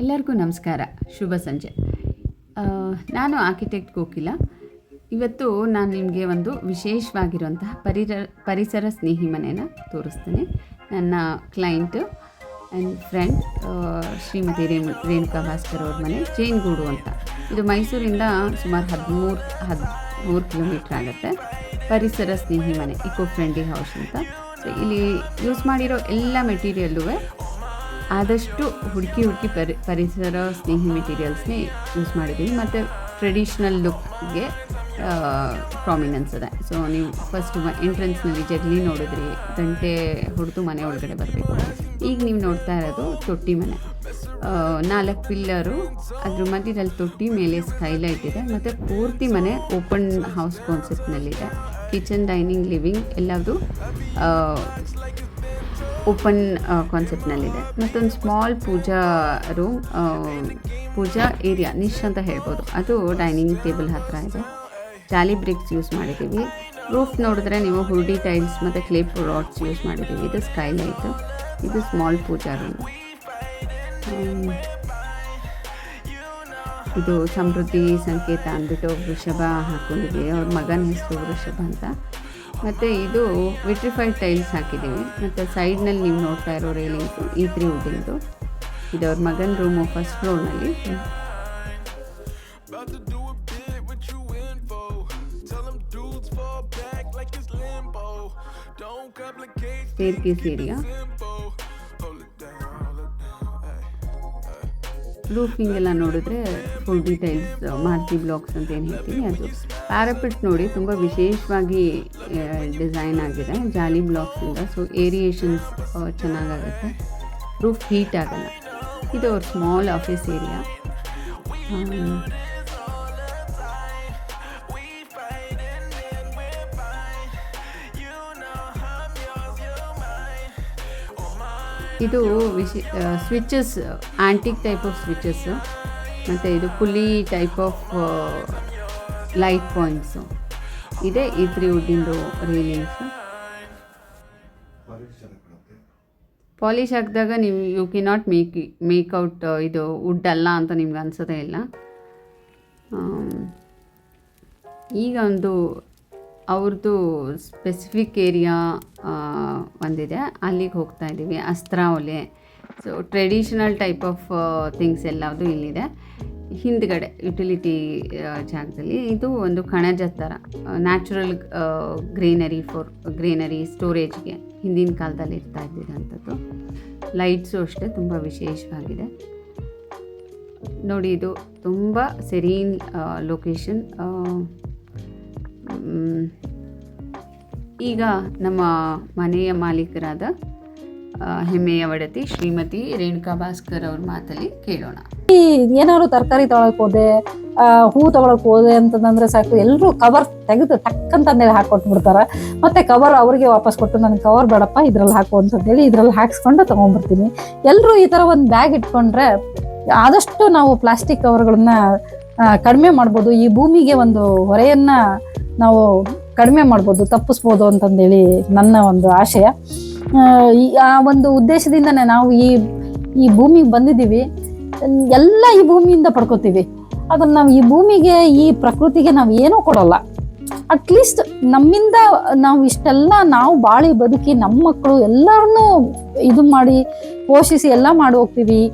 ಎಲ್ಲರಿಗೂ ನಮಸ್ಕಾರ. ಶುಭ ಸಂಜೆ. ನಾನು ಆರ್ಕಿಟೆಕ್ಟ್ ಕೋಕಿಲ ಇವತ್ತು ನಾನು ನಿಮಗೆ ಒಂದು ವಿಶೇಷವಾಗಿರುವಂತಹ ಪರಿರ, ಪರಿಸರ ಸ್ನೇಹಿ ಮನೆನ ತೋರಿಸ್ತೀನಿ. ನನ್ನ client and friend Shrimati Renu, Renuka Bhaskar ಅವ್ರ ಮನೆ, ಜೇನ್ಗೂಡು ಅಂತ. ಇದು ಮೈಸೂರಿಂದ ಸುಮಾರು ಹದಿಮೂರು ಹದಿಮೂರು ಕಿಲೋಮೀಟ್ರ್ ಆಗುತ್ತೆ. ಪರಿಸರ ಸ್ನೇಹಿ ಮನೆ ಇಕೋ ಫ್ರೆಂಡ್ಲಿ ಹೌಸ್ ಅಂತ ಇಲ್ಲಿ ಯೂಸ್ ಮಾಡಿರೋ ಎಲ್ಲ ಮೆಟೀರಿಯಲ್ಲೂ ಆದಷ್ಟು ಹುಡುಕಿ ಹುಡುಕಿ ಪರಿ, ಪರಿಸರ ಸ್ನೇಹಿ ಮೆಟೀರಿಯಲ್ಸ್ನೇ ಯೂಸ್ ಮಾಡಿದ್ದೀನಿ ಮತ್ತು ಟ್ರೆಡಿಷ್ನಲ್ ಲುಕ್ಗೆ ಪ್ರಾಮಿನೆನ್ಸ್ ಇದೆ. ಸೊ ನೀವು ಫಸ್ಟ್ ಎಂಟ್ರೆನ್ಸ್ನಲ್ಲಿ ಜಗಲಿ ನೋಡಿದ್ರಿ ಗಂಟೆ ಹೊಡೆದು ಮನೆ ಒಳಗಡೆ ಬರಬೇಕು. ಈಗ ನೀವು ನೋಡ್ತಾ ಇರೋದು ತೊಟ್ಟಿ ಮನೆ. ನಾಲ್ಕು ಪಿಲ್ಲರು, ಅದ್ರ ಮಧ್ಯದಲ್ಲಿ ತೊಟ್ಟಿ ಮೇಲೆ ಸ್ಕೈಲೈಟ್ ಇದೆ. ಮತ್ತು ಪೂರ್ತಿ ಮನೆ ಓಪನ್ ಹೌಸ್ ಕಾನ್ಸೆಪ್ಟ್ನಲ್ಲಿದೆ ಕಿಚನ್ ಡೈನಿಂಗ್ ಲಿವಿಂಗ್ ಎಲ್ಲದು ಓಪನ್ ಕಾನ್ಸೆಪ್ಟ್ನಲ್ಲಿದೆ ಮತ್ತೊಂದು small puja room puja area niche ಅಂತ ಹೇಳ್ಬೋದು. ಅದು ಡೈನಿಂಗ್ ಟೇಬಲ್ ಹತ್ತಿರ ಇದೆ. ಜಾಲಿ ಬ್ರಿಕ್ಸ್ ಯೂಸ್ ಮಾಡಿದ್ದೀವಿ. ರೂಫ್ ನೋಡಿದ್ರೆ ನೀವು ಹುರ್ಡಿ ಟೈಲ್ಸ್ ಮತ್ತು ಕ್ಲೇ ರಾಡ್ಸ್ ಯೂಸ್ ಮಾಡಿದ್ದೀವಿ. ಇದು ಸ್ಕೈಲೈಟು ಇದು ಸ್ಮಾಲ್ ಪೂಜಾ ರೂಮ್ ಇದು ಸಮೃದ್ಧಿ ಸಂಕೇತ ಅಂದ್ಬಿಟ್ಟು ವೃಷಭ ಹಾಕೊಂಡಿದ್ದೀವಿ. ಅವ್ರ ಮಗನ ಹೆಸರು ವೃಷಭ ಅಂತ. ಮತ್ತು ಇದು ವಿಟ್ರಿಫೈಡ್ ಟೈಲ್ಸ್ ಹಾಕಿದ್ದೀವಿ. ಮತ್ತು ಸೈಡ್ನಲ್ಲಿ ನೀವು ನೋಡ್ತಾ ಇರೋ ರೇಲಿಂಗ್ಸು ಈ ತ್ರೀ ವುಡ್ಡಿಂದು ಇದು ಅವ್ರ ಮಗನ ರೂಮು ಫಸ್ಟ್ ಫ್ಲೋರ್ನಲ್ಲಿ ಸ್ಟೇರ್ ಕೇಸ್ ಏರಿಯಾ ನೋಡಿದ್ರೆ ಫುಲ್ ಡೀಟೈಲ್ಸ್ ಮಾರ್ತಿ ಬ್ಲಾಕ್ಸ್ ಅಂತ ಏನು ಹೇಳ್ತೀನಿ. ಅದು ಪ್ಯಾರಾಪಿಟ್ ನೋಡಿ ತುಂಬ ವಿಶೇಷವಾಗಿ ಡಿಸೈನ್ ಆಗಿದೆ ಜಾಲಿ ಬ್ಲಾಕ್ಸಿಂದ ಸೊ ಏರಿಯೇಷನ್ಸ್ ಚೆನ್ನಾಗಾಗುತ್ತೆ. ರೂಫ್ ಹೀಟ್ ಆಗಲ್ಲ. ಇದು ಅವ್ರ ಸ್ಮಾಲ್ ಆಫೀಸ್ ಏರಿಯಾ ಇದು Vishi switches antique type of switches ಮತ್ತು ಇದು ಪುಲಿ ಟೈಪ್ ಆಫ್ ಲೈಟ್ ಪಾಯಿಂಟ್ಸು ಇದೆ ಈ ತ್ರೀ ವುಡ್ಡಿಂದು ರೀಲಿಂಗ್ಸ್ ಪಾಲಿಶ್ ಹಾಕಿದಾಗ ನೀವು you cannot make make out ಇದು ವುಡ್ ಅಲ್ಲ ಅಂತ ನಿಮ್ಗೆ ಅನ್ಸೋದೇ ಇಲ್ಲ. ಈಗ ಒಂದು ಅವ್ರದ್ದು ಸ್ಪೆಸಿಫಿಕ್ ಏರಿಯಾ ಒಂದಿದೆ. ಅಲ್ಲಿಗೆ ಹೋಗ್ತಾ ಇದ್ದೀವಿ ಅಸ್ತ್ರ ಒಲೆ so traditional type of things ಎಲ್ಲದು ಇಲ್ಲಿದೆ. ಹಿಂದ್ಗಡೆ ಯುಟಿಲಿಟಿ ಜಾಗದಲ್ಲಿ ಇದು ಒಂದು ಕಣಜ ಥರ ನ್ಯಾಚುರಲ್ ಗ್ರೀನರಿ ಫಾರ್ ಗ್ರೀನರಿ ಸ್ಟೋರೇಜ್ಗೆ ಹಿಂದಿನ ಕಾಲದಲ್ಲಿ ಇರ್ತಾ ಇದ್ದಿದ್ದಂಥದ್ದು. ಲೈಟ್ಸು ಅಷ್ಟೇ ತುಂಬ ವಿಶೇಷವಾಗಿದೆ. ನೋಡಿ ಇದು ತುಂಬ ಸೆರೀನ್ ಲೊಕೇಶನ್ ಈಗ ನಮ್ಮ ಮನೆಯ ಮಾಲೀಕರಾದ ಹೆಮ್ಮೆಯ ಒಡತಿ ಶ್ರೀಮತಿ ರೇಣುಕಾ ಭಾಸ್ಕರ್ ಅವ್ರ ಮಾತಲ್ಲಿ ಕೇಳೋಣ. ಈ ಏನಾದ್ರು ತರಕಾರಿ ತಗೊಳಕ್ ಹೋದೆ ಹೂ ತಗೊಳಕ್ ಹೋದೆ ಅಂತಂದ್ರೆ ಸಾಕು ಎಲ್ಲರೂ ಕವರ್ ತೆಗೆದು ಟಕ್ ಹಾಕೊಟ್ಟು ಬಿಡ್ತಾರೆ ಮತ್ತೆ ಕವರ್ ಅವ್ರಿಗೆ ವಾಪಸ್ ಕೊಟ್ಟು, ನನಗೆ ಕವರ್ ಬೇಡಪ್ಪ, ಇದ್ರಲ್ಲಿ ಹಾಕು ಅಂತಂದೇಳಿ ಇದ್ರಲ್ಲಿ ಹಾಕ್ಸ್ಕೊಂಡು ತಗೊಂಡ್ಬಿಡ್ತೀನಿ. ಎಲ್ಲರೂ ಈ ತರ ಒಂದು ಬ್ಯಾಗ್ ಇಟ್ಕೊಂಡ್ರೆ ಆದಷ್ಟು ನಾವು ಪ್ಲಾಸ್ಟಿಕ್ ಕವರ್ಗಳನ್ನ ಕಡಿಮೆ ಮಾಡ್ಬೋದು. ಈ ಭೂಮಿಗೆ ಒಂದು ಹೊರೆಯನ್ನ ನಾವು ಕಡಿಮೆ ಮಾಡ್ಬೋದು, ತಪ್ಪಿಸ್ಬೋದು ಅಂತಂದೇಳಿ ನನ್ನ ಒಂದು ಆಶಯ. ಆ, ಒಂದು ಉದ್ದೇಶದಿಂದನೇ ನಾವು ಈ ಈ ಭೂಮಿಗೆ ಬಂದಿದ್ದೀವಿ. ಎಲ್ಲ ಈ ಭೂಮಿಯಿಂದ ಪಡ್ಕೋತೀವಿ. ಅದನ್ನ ನಾವು ಈ ಭೂಮಿಗೆ ಈ ಪ್ರಕೃತಿಗೆ ನಾವು ಏನೂ ಕೊಡಲ್ಲ. ಅಟ್ಲೀಸ್ಟ್ ನಮ್ಮಿಂದ ನಾವು ಇಷ್ಟೆಲ್ಲ ನಾವು ಬಾಳಿ ಬದುಕಿ ನಮ್ಮ ಮಕ್ಕಳು ಎಲ್ಲರನ್ನು ಇದು ಮಾಡಿ ಪೋಷಿಸಿ ಎಲ್ಲ ಮಾಡಿ ಹೋಗ್ತೀವಿ.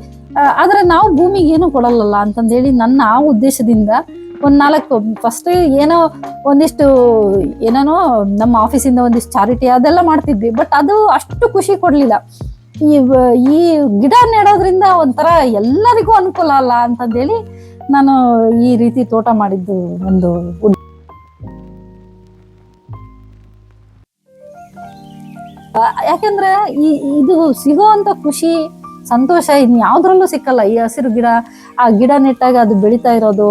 ಆದರೆ ನಾವು ಭೂಮಿಗೆ ಏನೂ ಕೊಡಲ್ಲಲ್ಲ ಅಂತಂದೇಳಿ ನನ್ನ ಆ ಉದ್ದೇಶದಿಂದ ಒಂದ್ ನಾಲ್ಕು ಫಸ್ಟ್ ಏನೋ ಒಂದಿಷ್ಟು ಏನೇನೋ ನಮ್ಮ ಆಫೀಸಿಂದ ಒಂದಿಷ್ಟು ಚಾರಿಟಿ ಅದೆಲ್ಲ ಮಾಡ್ತಿದ್ವಿ ಬಟ್ ಅದು ಅಷ್ಟು ಖುಷಿ ಕೊಡ್ಲಿಲ್ಲ. ಈ ಈ ಗಿಡ ನೆಡೋದ್ರಿಂದ ಒಂಥರ ಎಲ್ಲರಿಗೂ ಅನುಕೂಲ ಅಲ್ಲ ಅಂತಂದೇಳಿ ನಾನು ಈ ರೀತಿ ತೋಟ ಮಾಡಿದ್ದು ಒಂದು ಯಾಕೆಂದ್ರೆ ಈ, ಇದು ಸಿಗುವಂತ ಖುಷಿ, ಸಂತೋಷ ಇನ್ ಯಾವ್ದ್ರಲ್ಲೂ ಸಿಕ್ಕಲ್ಲ. ಈ ಹಸಿರು ಗಿಡ, ಆ ಗಿಡ ನೆಟ್ಟಾಗ ಅದು ಬೆಳಿತಾ ಇರೋದು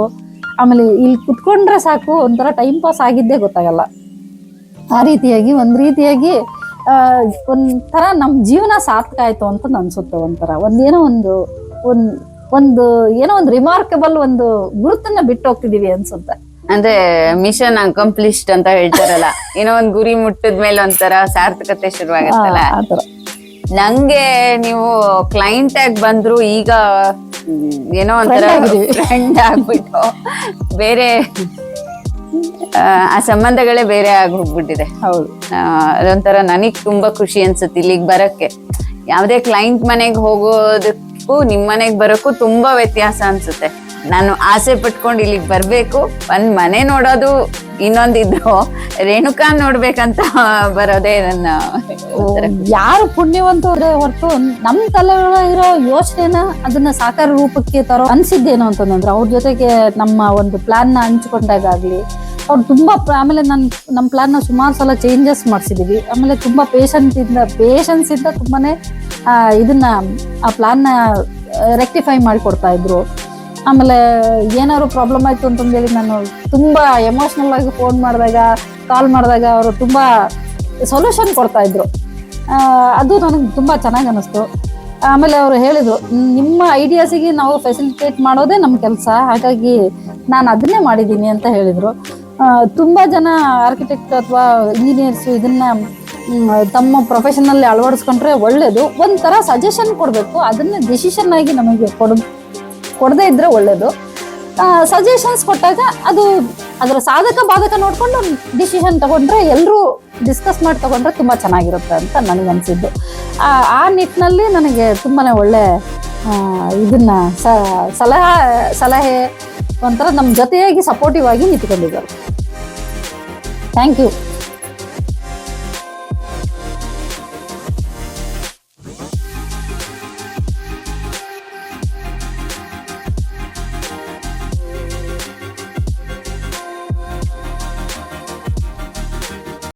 ಆಮೇಲೆ ಇಲ್ಲಿ ಕುತ್ಕೊಂಡ್ರೆ ಸಾಕು ಒಂಥರ ಟೈಮ್ ಪಾಸ್ ಆಗಿದ್ದೇ ಗೊತ್ತಾಗಲ್ಲ. ಆ ರೀತಿಯಾಗಿ ಒಂದು ರೀತಿಯಾಗಿ ಆ ಒಂಥರ ನಮ್ಮ ಜೀವನ ಸಾರ್ಥಕ ಆಯ್ತು ಅಂತ ಅನ್ಸುತ್ತೆ ಒಂಥರ. ಒಂದೇನೋ ಒಂದು ಒಂದು ಒಂದು ಏನೋ ಒಂದು ರಿಮಾರ್ಕಬಲ್ ಒಂದು ಗುರುತನ್ನ ಬಿಟ್ಟು ಹೋಗ್ತಿದೀವಿ ಅನ್ಸುತ್ತೆ. ಅಂದ್ರೆ ಮಿಷನ್ ಅಕಂಪ್ಲಿಷ್ಡ್ ಅಂತ ಹೇಳ್ತಾರಲ್ಲ. ಏನೋ ಒಂದ್ ಗುರಿ ಮುಟ್ಟಿದ ಮೇಲೆ ಒಂಥರ ಸಾರ್ಥಕತೆ ಶುರುವಾಗತ್ತಲ್ಲ. ಆ ತರ ನಂಗೆ ನೀವು ಕ್ಲೈಂಟ್ ಆಗಿ ಬಂದ್ರು ಈಗ ಏನೋ ಒಂಥರ ಫ್ರೆಂಡ್ ಆಗ್ಬಿಟ್ಟು ಬೇರೆ ಆ, ಸಂಬಂಧಗಳೇ ಬೇರೆ ಆಗಿ ಹೋಗ್ಬಿಟ್ಟಿದೆ ಹೌದು ಅದೊಂಥರ ನನಗ್ ತುಂಬಾ ಖುಷಿ ಅನ್ಸುತ್ತೆ ಇಲ್ಲಿಗೆ ಬರಕ್ಕೆ. ಯಾವ್ದೇ ಕ್ಲೈಂಟ್ ಮನೆಗೆ ಹೋಗೋದಕ್ಕೂ ನಿಮ್ ಮನೆಗ್ ಬರೋಕ್ಕೂ ತುಂಬಾ ವ್ಯತ್ಯಾಸ ಅನ್ಸುತ್ತೆ. ನಾನು ಆಸೆ ಪಟ್ಕೊಂಡು ಇಲ್ಲಿಗೆ ಬರ್ಬೇಕು ಒಂದ್ ಮನೆ ನೋಡೋದು ಇನ್ನೊಂದಿದ್ರು ರೇಣುಕಾ ನೋಡ್ಬೇಕಂತ ಬರೋದೇ ನನ್ನ ಯಾರು ಪುಣ್ಯವಂತವ್ರೆ ಹೊರತು ನಮ್ ತಲೆ ಇರೋ ಯೋಚನೆನ ಅದನ್ನ ಸಾಕಾರ ರೂಪಕ್ಕೆ ತರೋ ಅನ್ಸಿದ್ದೇನು ಅಂತಂದ್ರೆ ಅವ್ರ ಜೊತೆಗೆ ನಮ್ಮ ಒಂದು ಪ್ಲಾನ್ನ ಹಂಚ್ಕೊಂಡಾಗ್ಲಿ ಅವ್ರು ತುಂಬಾ ಆಮೇಲೆ ನನ್ ನಮ್ಮ ಪ್ಲಾನ್ನ ಸುಮಾರು ಸಲ ಚೇಂಜಸ್ ಮಾಡಿಸಿದೀವಿ. ಆಮೇಲೆ ತುಂಬಾ ಪೇಷನ್ಸ್ ಇಂದ ಪೇಷನ್ಸ್ ಇಂದ ತುಂಬಾನೇ ಇದನ್ನ ಆ ಪ್ಲಾನ್ನ ರೆಕ್ಟಿಫೈ ಮಾಡಿಕೊಡ್ತಾ ಇದ್ರು. ಆಮೇಲೆ ಏನಾದ್ರು ಪ್ರಾಬ್ಲಮ್ ಆಯ್ತು ಅಂತಂದೇಳಿ ನಾನು ತುಂಬಾ ಎಮೋಷನಲ್ ಆಗಿ ಫೋನ್ ಮಾಡಿದಾಗ ಕಾಲ್ ಮಾಡಿದಾಗ ಅವರು ತುಂಬಾ ಸೊಲ್ಯೂಷನ್ ಕೊಡ್ತಾ ಇದ್ರು. ಅದು ನನಗೆ ತುಂಬಾ ಚೆನ್ನಾಗಿ ಅನಿಸ್ತು ಆಮೇಲೆ ಅವರು ಹೇಳಿದ್ರು, ನಿಮ್ಮ ಐಡಿಯಾಸಿಗೆ ನಾವು ಫೆಸಿಲಿಟೇಟ್ ಮಾಡೋದೇ ನಮ್ಮ ಕೆಲಸ, ಹಾಗಾಗಿ ನಾನು ಅದನ್ನೇ ಮಾಡಿದ್ದೀನಿ ಅಂತ ಹೇಳಿದರು. ತುಂಬ ಜನ ಆರ್ಕಿಟೆಕ್ಟ್ ಅಥವಾ ಇಂಜಿನಿಯರ್ಸ್ ಇದನ್ನ ತಮ್ಮ ಪ್ರೊಫೆಷನಲ್ಲಿ ಅಳವಡಿಸ್ಕೊಂಡ್ರೆ ಒಳ್ಳೇದು. ಒಂಥರ ಸಜೆಷನ್ ಕೊಡಬೇಕು. ಅದನ್ನ ಡಿಸಿಷನ್ ಆಗಿ ನಮಗೆ ಕೊಡ ಕೊಡದೇ ಇದ್ರೆ ಒಳ್ಳೇದು. ಸಜೆಷನ್ಸ್ ಕೊಟ್ಟಾಗ ಅದು ಅದರ ಸಾಧಕ ಬಾಧಕ ನೋಡಿಕೊಂಡು ಡಿಸಿಷನ್ ತಗೊಂಡ್ರೆ ಎಲ್ಲರೂ ಡಿಸ್ಕಸ್ ಮಾಡಿ ತಗೊಂಡ್ರೆ ತುಂಬ ಚೆನ್ನಾಗಿರುತ್ತೆ ಅಂತ ನನಗನ್ಸಿದ್ದು ಆ ನಿಟ್ಟಿನಲ್ಲಿ ನನಗೆ ತುಂಬಾ ಒಳ್ಳೆ ಇದನ್ನ ಸಲಹಾ, ಸಲಹೆ ಒಂಥರ ನಮ್ಮ ಜೊತೆಯಾಗಿ ಸಪೋರ್ಟಿವ್ ಆಗಿ ನಿಂತ್ಕೊಂಡಿದ್ದಾರೆ. Thank you